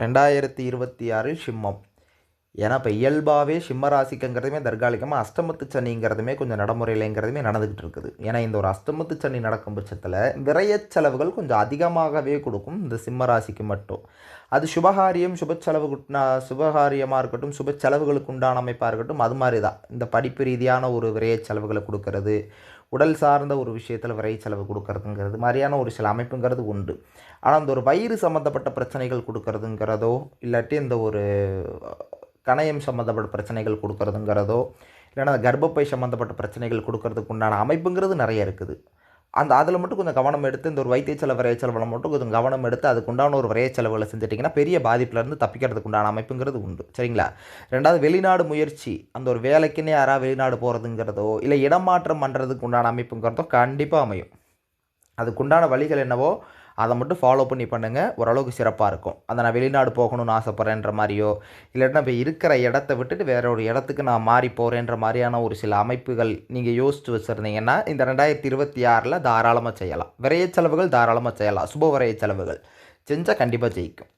ரெண்டாயிரத்தி இருபத்தி ஆறு சிம்மம். ஏன்னா இப்போ இயல்பாகவே சிம்மராசிக்குங்கிறதுமே தற்காலிகமாக அஷ்டமத்து சனிங்கிறதுமே கொஞ்சம் நடைமுறையிலங்கிறதுமே நடந்துக்கிட்டு இருக்குது ஏன்னா இந்த ஒரு அஷ்டமத்து சனி நடக்கும் பட்சத்தில் விரைய செலவுகள் கொஞ்சம் அதிகமாகவே கொடுக்கும் இந்த சிம்மராசிக்கு மட்டும். அது சுபகாரியம் சுப செலவு சுபகாரியமாக இருக்கட்டும் சுப செலவுகளுக்கு உண்டான அமைப்பாக இருக்கட்டும் அது மாதிரி தான். இந்த படிப்பு ரீதியான ஒரு விரைய செலவுகளை கொடுக்கறது உடல் சார்ந்த ஒரு விஷயத்தில் விரை செலவு கொடுக்கறதுங்கிறது மாதிரியான ஒரு சில அமைப்புங்கிறது உண்டு. ஆனால் அந்த ஒரு வயிறு சம்மந்தப்பட்ட பிரச்சனைகள் கொடுக்கறதுங்கிறதோ இல்லாட்டி இந்த ஒரு கணையம் சம்மந்தப்பட்ட பிரச்சனைகள் கொடுக்கறதுங்கிறதோ இல்லைன்னா கர்ப்பப்பை சம்மந்தப்பட்ட பிரச்சனைகள் கொடுக்கறதுக்கு உண்டான அமைப்புங்கிறது நிறைய இருக்குது. அந்த அதில் மட்டும் கொஞ்சம் கவனம் எடுத்து இந்த ஒரு வைத்திய செலவு விரைய செலவில் மட்டும் கொஞ்சம் கவனம் எடுத்து அதுக்கு உண்டான ஒரு விரைய செலவுகளை செஞ்சுட்டிங்கன்னா பெரிய பாதிப்புலேருந்து தப்பிக்கிறதுக்கு உண்டான அமைப்புங்கிறது உண்டு. சரிங்களா? ரெண்டாவது வெளிநாடு முயற்சி. அந்த ஒரு வேலைக்குன்னே யாராவது வெளிநாடு போகிறதுங்கிறதோ இல்லை இடமாற்றம் பண்ணுறதுக்கு உண்டான அமைப்புங்கிறதோ கண்டிப்பாக அமையும். அதுக்குண்டான வழிகள் என்னவோ அதை மட்டும் ஃபாலோ பண்ணி பண்ணுங்கள் ஓரளவுக்கு சிறப்பாக இருக்கும். அதை நான் வெளிநாடு போகணும்னு ஆசைப்பட்றேன்ற மாதிரியோ இல்லைன்னா இப்போ இருக்கிற இடத்த விட்டுட்டு வேற ஒரு இடத்துக்கு நான் மாறி போகிறேன்ற மாதிரியான ஒரு சில அமைப்புகள் நீங்கள் யோசித்து வச்சுருந்தீங்கன்னா இந்த ரெண்டாயிரத்தி இருபத்தி ஆறில் தாராளமாக செய்யலாம். விரைய செலவுகள் தாராளமாக செய்யலாம். சுப விரைய செலவுகள். செஞ்சால் கண்டிப்பாக ஜெயிக்கும்.